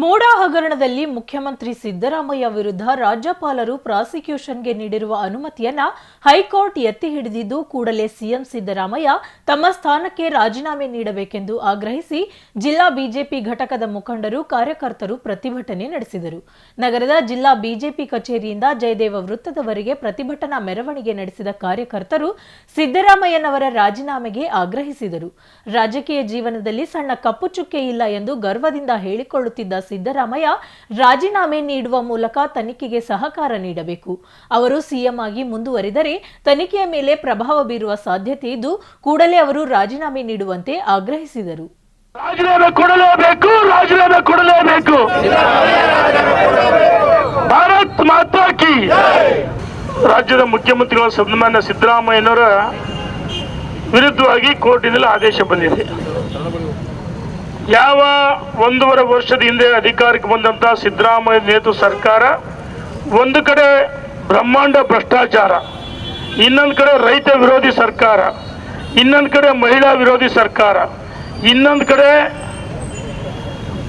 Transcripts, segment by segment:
ಮೋಡಾ ಹಗರಣದಲ್ಲಿ ಮುಖ್ಯಮಂತ್ರಿ ಸಿದ್ದರಾಮಯ್ಯ ವಿರುದ್ಧ ರಾಜ್ಯಪಾಲರು ಪ್ರಾಸಿಕ್ಯೂಷನ್ಗೆ ನೀಡಿರುವ ಅನುಮತಿಯನ್ನ ಹೈಕೋರ್ಟ್ ಎತ್ತಿ ಹಿಡಿದಿದ್ದು ಕೂಡಲೇ ಸಿಎಂ ಸಿದ್ದರಾಮಯ್ಯ ತಮ್ಮ ಸ್ಥಾನಕ್ಕೆ ರಾಜೀನಾಮೆ ನೀಡಬೇಕೆಂದು ಆಗ್ರಹಿಸಿ ಜಿಲ್ಲಾ ಬಿಜೆಪಿ ಘಟಕದ ಮುಖಂಡರು, ಕಾರ್ಯಕರ್ತರು ಪ್ರತಿಭಟನೆ ನಡೆಸಿದರು. ನಗರದ ಜಿಲ್ಲಾ ಬಿಜೆಪಿ ಕಚೇರಿಯಿಂದ ಜಯದೇವ ವೃತ್ತದವರೆಗೆ ಪ್ರತಿಭಟನಾ ಮೆರವಣಿಗೆ ನಡೆಸಿದ ಕಾರ್ಯಕರ್ತರು ಸಿದ್ದರಾಮಯ್ಯನವರ ರಾಜೀನಾಮೆಗೆ ಆಗ್ರಹಿಸಿದರು. ರಾಜಕೀಯ ಜೀವನದಲ್ಲಿ ಸಣ್ಣ ಕಪ್ಪು ಚುಕ್ಕೆ ಇಲ್ಲ ಎಂದು ಗರ್ವದಿಂದ ಹೇಳಿಕೊಳ್ಳುತ್ತಿದ್ದ ಸಿದ್ದರಾಮಯ್ಯ ರಾಜೀನಾಮೆ ನೀಡುವ ಮೂಲಕ ತನಿಖೆಗೆ ಸಹಕಾರ ನೀಡಬೇಕು. ಅವರು ಸಿಎಂ ಆಗಿ ಮುಂದುವರಿದರೆ ತನಿಖೆಯ ಮೇಲೆ ಪ್ರಭಾವ ಬೀರುವ ಸಾಧ್ಯತೆ ಇದ್ದು ಕೂಡಲೇ ಅವರು ರಾಜೀನಾಮೆ ನೀಡುವಂತೆ ಆಗ್ರಹಿಸಿದರು. ರಾಜೀನಾಮೆ ಕೊಡಲೇಬೇಕು ರಾಜೀನಾಮೆ ಕೊಡಲೇಬೇಕು. ಭಾರತ್ ಮಾತಾ ಕಿ ರಾಜ್ಯದ ಮುಖ್ಯಮಂತ್ರಿಗಳ ಸನ್ಮಾನ್ಯ ಸಿದ್ದರಾಮಯ್ಯನವರ ವಿರುದ್ಧವಾಗಿ ಕೋರ್ಟಿನಲ್ಲಿ ಆದೇಶ ಬಂದಿದೆ. ಯಾವ ಒಂದೂವರೆ ವರ್ಷದ ಹಿಂದೆ ಅಧಿಕಾರಕ್ಕೆ ಬಂದಂತ ಸಿದ್ದರಾಮಯ್ಯ ನೇತೃತ್ವ ಸರ್ಕಾರ, ಒಂದು ಕಡೆ ಬ್ರಹ್ಮಾಂಡ ಭ್ರಷ್ಟಾಚಾರ, ಇನ್ನೊಂದು ಕಡೆ ರೈತ ವಿರೋಧಿ ಸರ್ಕಾರ, ಇನ್ನೊಂದು ಕಡೆ ಮಹಿಳಾ ವಿರೋಧಿ ಸರ್ಕಾರ, ಇನ್ನೊಂದು ಕಡೆ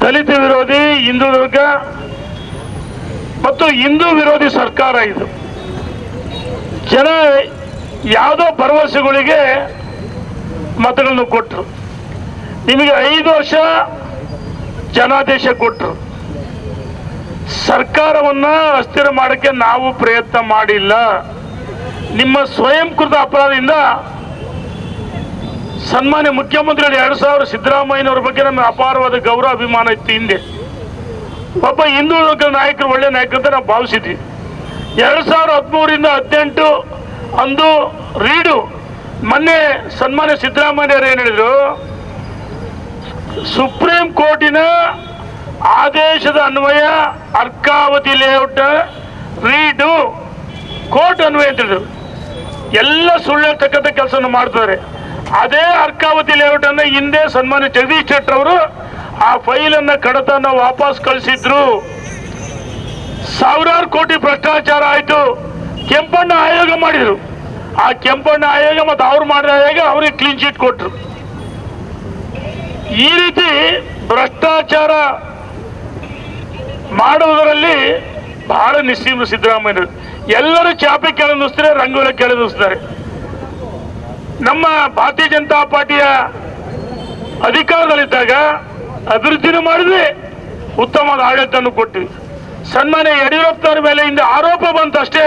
ದಲಿತ ವಿರೋಧಿ, ಹಿಂದೂ ವರ್ಗ ಮತ್ತು ಹಿಂದೂ ವಿರೋಧಿ ಸರ್ಕಾರ ಇದು. ಜನ ಯಾವುದೋ ಭರವಸೆಗಳಿಗೆ ಮತಗಳನ್ನು ಕೊಟ್ಟರು ನಿಮಗೆ ಐದು ವರ್ಷ ಜನಾದೇಶ ಕೊಟ್ಟರು ಸರ್ಕಾರವನ್ನ ಅಸ್ಥಿರ ಮಾಡಕ್ಕೆ ನಾವು ಪ್ರಯತ್ನ ಮಾಡಿಲ್ಲ. ನಿಮ್ಮ ಸ್ವಯಂಕೃತ ಅಪರಾಧದಿಂದ ಸನ್ಮಾನ್ಯ ಮುಖ್ಯಮಂತ್ರಿಗಳು ಎರಡು ಸಾವಿರ ಸಿದ್ದರಾಮಯ್ಯನವರ ಬಗ್ಗೆ ನಮಗೆ ಅಪಾರವಾದ ಗೌರವ, ಅಭಿಮಾನ ಇತ್ತು ಹಿಂದೆ. ಒಬ್ಬ ಹಿಂದೂ ವರ್ಗದ ನಾಯಕರು ಒಳ್ಳೆ ನಾಯಕರು ಅಂತ ನಾವು ಭಾವಿಸಿದ್ವಿ. ಎರಡು ಸಾವಿರ ಹದಿಮೂರಿಂದ ಹದಿನೆಂಟು ಅಂದು ರೀಡು ಮೊನ್ನೆ ಸನ್ಮಾನ್ಯ ಸಿದ್ದರಾಮಯ್ಯವರು ಏನು ಹೇಳಿದ್ರು? ಸುಪ್ರೀಂ ಕೋರ್ಟಿನ ಆದೇಶದ ಅನ್ವಯ ಅರ್ಕಾವತಿ ಲೇಔಟ್ ರೀಡು. ಕೋರ್ಟ್ ಅನ್ವಯ ಅಂತ ಹೇಳಿದ್ರು ಎಲ್ಲ ಸುಳ್ಳು ಹೇಳ್ತಕ್ಕಂಥ ಕೆಲಸವನ್ನು ಮಾಡ್ತಾರೆ ಅದೇ ಅರ್ಕಾವತಿ ಲೇಔಟ್ ಅನ್ನ ಹಿಂದೆ ಸನ್ಮಾನ್ಯ ಜಗದೀಶ್ ಶೆಟ್ಟರ್ ಅವರು ಆ ಫೈಲ್ ಅನ್ನ ಕಡತನ ವಾಪಸ್ ಕಳಿಸಿದ್ರು. ಸಾವಿರಾರು ಕೋಟಿ ಭ್ರಷ್ಟಾಚಾರ ಆಯಿತು. ಕೆಂಪಣ್ಣ ಆಯೋಗ ಮಾಡಿದ್ರು. ಆ ಕೆಂಪಣ್ಣ ಆಯೋಗ ಮತ್ತು ಅವ್ರು ಮಾಡಿದ ಆಯೋಗ ಅವ್ರಿಗೆ ಕ್ಲೀನ್ ಶೀಟ್ ಕೊಟ್ರು. ಈ ರೀತಿ ಭ್ರಷ್ಟಾಚಾರ ಮಾಡುವುದರಲ್ಲಿ ಬಹಳ ನಿಸ್ಸೀಮ ಸಿದ್ದರಾಮಯ್ಯ. ಎಲ್ಲರೂ ಚಾಪೆ ಕೆಳನಿಸ್ತಾರೆ ರಂಗೋಲಿ ಕೆಳನಿಸ್ತಾರೆ ನಮ್ಮ ಭಾರತೀಯ ಜನತಾ ಪಾರ್ಟಿಯ ಅಧಿಕಾರದಲ್ಲಿದ್ದಾಗ ಅಭಿವೃದ್ಧಿನೂ ಮಾಡಿದ್ವಿ, ಉತ್ತಮವಾದ ಆಡಳಿತನೂ ಕೊಟ್ಟಿವಿ ಸನ್ಮಾನ್ಯ ಯಡಿಯೂರಪ್ಪನವರ ಮೇಲೆ ಇಂದ ಆರೋಪ ಬಂತಷ್ಟೇ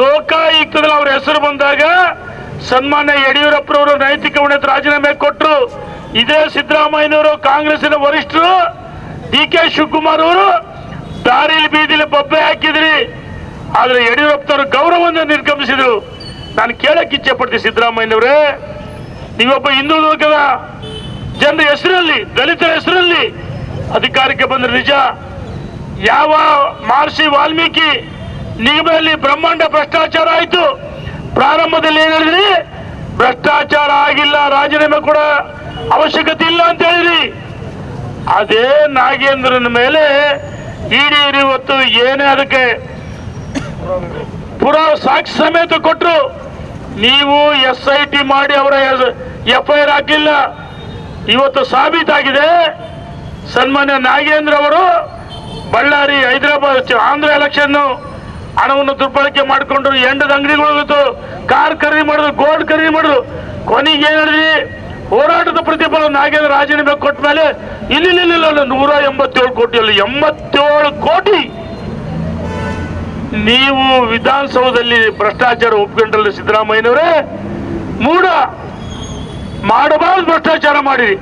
ಲೋಕಾಯುಕ್ತದಲ್ಲಿ ಅವರ ಹೆಸರು ಬಂದಾಗ ಸನ್ಮಾನ್ಯ ಯಡಿಯೂರಪ್ಪನವರು ನೈತಿಕ ಉನ್ನತ ರಾಜೀನಾಮೆ ಕೊಟ್ಟರು ಇದೇ ಸಿದ್ದರಾಮಯ್ಯನವರು ಕಾಂಗ್ರೆಸ್ನ ವರಿಷ್ಠರು ಡಿ ಕೆ ಶಿವಕುಮಾರ್ ಅವರು ದಾರಿಲಿ ಬೀದಿಲಿ ಬೊಬ್ಬೆ ಹಾಕಿದ್ರಿ. ಆದ್ರೆ ಯಡಿಯೂರಪ್ಪನವರು ಗೌರವವನ್ನು ನಿರ್ಗಮಿಸಿದ್ರು. ನಾನು ಕೇಳಕ್ಕೆ ಇಚ್ಛೆ ಪಡ್ತೀನಿ ಸಿದ್ದರಾಮಯ್ಯನವರೇ. ನೀವೊಬ್ಬ ಹಿಂದೂ ಲೋಕದ ಜನರ ಹೆಸರಲ್ಲಿ, ದಲಿತರ ಹೆಸರಲ್ಲಿ ಅಧಿಕಾರಕ್ಕೆ ಬಂದ್ರೆ ನಿಜ. ಯಾವ ಮಹರ್ಷಿ ವಾಲ್ಮೀಕಿ ನಿಗಮದಲ್ಲಿ ಬ್ರಹ್ಮಾಂಡ ಭ್ರಷ್ಟಾಚಾರ ಆಯಿತು. ಪ್ರಾರಂಭದಲ್ಲಿ ಏನ್ ಹೇಳಿದ್ರಿ? ಭ್ರಷ್ಟಾಚಾರ ಆಗಿಲ್ಲ, ರಾಜೀನಾಮೆ ಕೂಡ ಅವಶ್ಯಕತೆ ಇಲ್ಲ ಅಂತ ಹೇಳಿದ್ರಿ ಅದೇ ನಾಗೇಂದ್ರನ ಮೇಲೆ ಇಡಿ ಇವತ್ತು ಏನೇ ಅದಕ್ಕೆ ಪುರಾ ಸಾಕ್ಷಿ ಸಮೇತ ಕೊಟ್ಟರು ನೀವು ಎಸ್ ಐ ಟಿ ಮಾಡಿ ಅವರ ಎಫ್ ಐ ಆರ್ ಇವತ್ತು ಸಾಬೀತಾಗಿದೆ. ಸನ್ಮಾನ್ಯ ನಾಗೇಂದ್ರ ಅವರು ಬಳ್ಳಾರಿ ಹೈದರಾಬಾದ್ ಆಂಧ್ರ ಎಲೆಕ್ಷನ್ ಹಣವನ್ನು ದುರ್ಬಳಕೆ ಮಾಡಿಕೊಂಡು ಎಂಡದ ಅಂಗಡಿಗಳು ಕಾರ್ ಖರೀದಿ ಮಾಡಿದ್ರು ಗೋಲ್ಡ್ ಖರೀದಿ ಮಾಡಿದ್ರು. ಕೊನೆಗೆ ಏನ್ ಹೋರಾಟದ ಪ್ರತಿಫಲ ನಾಗೇಂದ್ರ ರಾಜೀನಾಮೆ ಕೊಟ್ಟ ಮೇಲೆ ಇಲ್ಲ, ನೂರ ಎಂಬತ್ತೇಳು ಕೋಟಿ ಅಲ್ಲಿ ಎಂಬತ್ತೇಳು ಕೋಟಿ. ನೀವು ವಿಧಾನಸೌಧದಲ್ಲಿ ಭ್ರಷ್ಟಾಚಾರ ಒಪ್ಕೊಂಡ್ರಲ್ಲ ಸಿದ್ದರಾಮಯ್ಯನವರೇ ಮೂಡ ಮಾಡಬಾರ್ದು ಭ್ರಷ್ಟಾಚಾರ ಮಾಡಿರಿ.